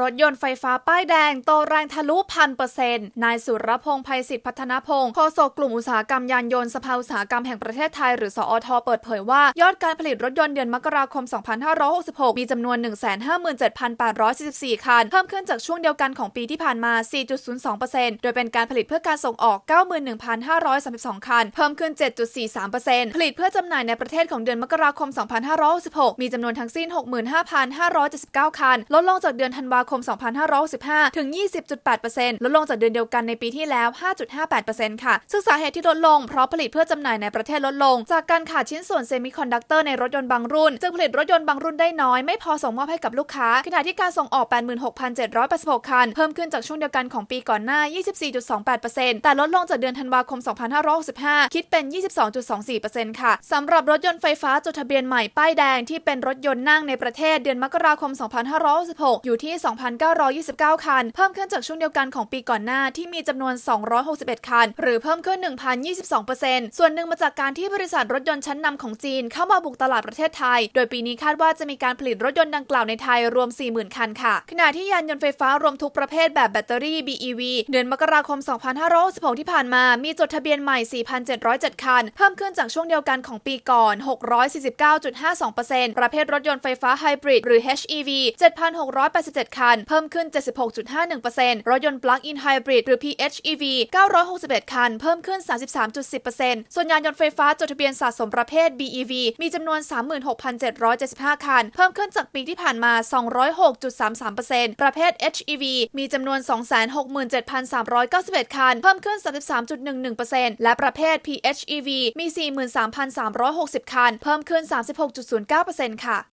รถยนต์ไฟฟ้าป้ายแดงโตแรงทะลุพันเปอร์เซ็นต์นายสุรพงษ์ภัยศิษฐ์พัฒนพงศ์โฆษกกลุ่มอุตสาหกรรมยานยนต์สภาอุตสาหกรรมแห่งประเทศไทยหรือสอทเปิดเผยว่า ยอดการผลิตรถยนต์เดือนมกราคม 2566 มีจำนวน 157,844 คัน เพิ่มขึ้นจากช่วงเดียวกันของปีที่ผ่านมา 4.02%โดยเป็นการผลิตเพื่อการส่งออก 91,532 คัน เพิ่มขึ้น 7.43%ผลิตเพื่อจำหน่ายในประเทศของเดือนมกราคม 2566 มีจำนวนทั้งสิ้น 65,579 คัน ลดลงจากเดือนธันวาคม 2565 ถึง 20.8%ลดลงจากเดือนเดียวกันในปีที่แล้ว 5.58%ค่ะ ซึ่งสาเหตุที่ลดลงเพราะผลิตเพื่อจำหน่ายในประเทศลดลง จากการขาดชิ้นส่วนเซมิคอนดักเตอร์ในรถยนต์บางรุ่นจึงผลิตรถยนต์บางรุ่นได้น้อยไม่พอส่งมอบให้กับลูกค้า ขณะที่การส่งออก 86,786 คัน เพิ่มขึ้นจากช่วงเดียวกันของปีก่อนหน้า 24.28%แต่ลดลงจากเดือนธันวาคม 2565 คิดเป็น 22.24%ค่ะสำหรับรถยนต์ไฟฟ้าจดทะเบียนใหม่ป้ายแดงที่เป็นรถยนต์นั่งในประเทศเดือนมกราคม 2566 อยู่ที่2,929 คัน เพิ่มขึ้นจากช่วงเดียวกันของปีก่อนหน้าที่มีจำนวน 261 คัน หรือเพิ่มขึ้น 1,022%ส่วนหนึ่งมาจากการที่บริษัทรถยนต์ชั้นนำของจีนเข้ามาบุกตลาดประเทศไทย โดยปีนี้คาดว่าจะมีการผลิตรถยนต์ดังกล่าวในไทยรวม 40,000 คันค่ะ ขณะที่ยานยนต์ไฟฟ้ารวมทุกประเภทแบบแบตเตอรี่ BEV เดือนมกราคม 2566 ที่ผ่านมา มีจดทะเบียนใหม่ 4,707 คัน เพิ่มขึ้นจากช่วงเดียวกันของปีก่อน 649.52%ประเภทรถยนต์ไฟฟ้าไฮบริดหรือ HEV 7,687 คันเพิ่มขึ้น 76.51%รถยนต์ปลั๊กอินไฮบริดหรือ PHEV 961 คัน เพิ่มขึ้น 33.10%ส่วนยานยนต์ไฟฟ้าจดทะเบียนสะสมประเภท BEV มีจำนวน 36,775 คัน เพิ่มขึ้นจากปีที่ผ่านมา 206.33%ประเภท HEV มีจำนวน 267,391 คัน เพิ่มขึ้น 33.11%และประเภท PHEV มี 43,360 คัน เพิ่มขึ้น 36.09%ค่ะ